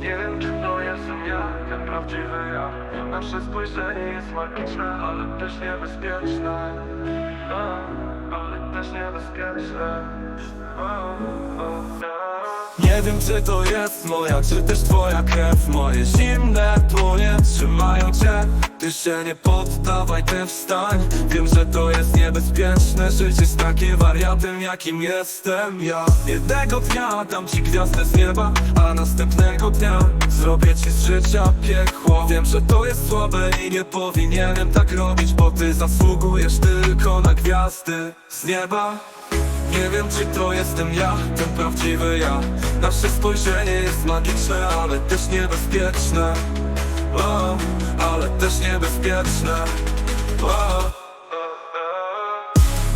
Nie wiem czy to jestem ja, ten prawdziwy ja. Nasze spojrzenie jest magiczne, ale też niebezpieczne. O, Ale też niebezpieczne. O, o, o. Nie wiem czy to jest moja, czy też twoja krew. Moje zimne dłonie trzymają cię Ty się nie poddawaj, ty wstań. Wiem, że to jest niebezpieczne. Życie z takim wariatem, jakim jestem ja. Jednego dnia dam ci gwiazdę z nieba A następnego dnia zrobię ci z życia piekło. Wiem, że to jest słabe i nie powinienem tak robić Bo ty zasługujesz tylko na gwiazdy z nieba. Nie wiem czy to jestem ja, ten prawdziwy ja. Nasze spojrzenie jest magiczne, ale też niebezpieczne Ale też niebezpieczne.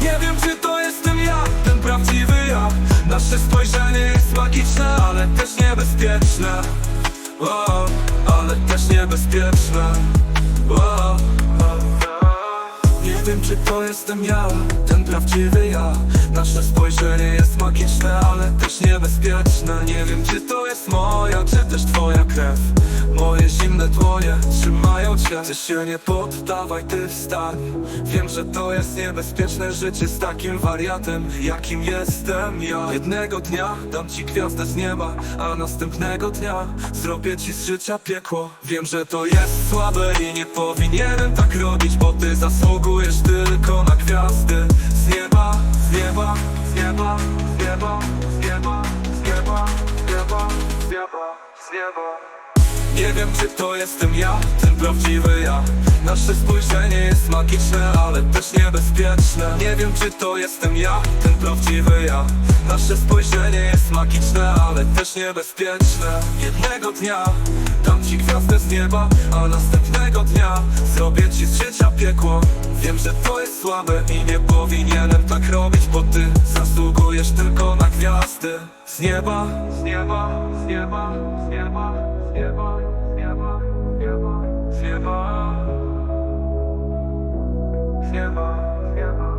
Nie wiem czy to jestem ja, ten prawdziwy ja. Nasze spojrzenie jest magiczne, ale też niebezpieczne. Ale też niebezpieczne. Nie wiem czy to jestem ja, ten prawdziwy ja. Nasze spojrzenie jest magiczne, ale też niebezpieczne. Nie wiem czy to jest moja, czy też twoja krew Moje zimne dłonie trzymają cię. Ty się nie poddawaj, ty wstań. Wiem, że to jest niebezpieczne życie z takim wariatem Jakim jestem ja. Jednego dnia dam ci gwiazdę z nieba A następnego dnia zrobię ci z życia piekło. Wiem, że to jest słabe i nie powinienem tak robić Bo ty zasługujesz tylko na gwiazdy. Z nieba, z nieba, z nieba, z nieba, z nieba, z nieba, z nieba, z nieba, z nieba nie wiem czy to jestem ja, ten prawdziwy ja. Nasze spojrzenie jest magiczne, ale też niebezpieczne. Nie wiem czy to jestem ja, ten prawdziwy ja. Nasze spojrzenie jest magiczne, ale też niebezpieczne. Jednego dnia dam ci gwiazdę z nieba A następnego dnia zrobię ci z życia piekło. Wiem, że to jest słabe i nie powinienem tak robić Bo ty zasługujesz tylko na gwiazdy. Z nieba, z nieba, z nieba, z nieba, Zjeba, zjeba, zjeba, zjeba, zjeba, zjeba.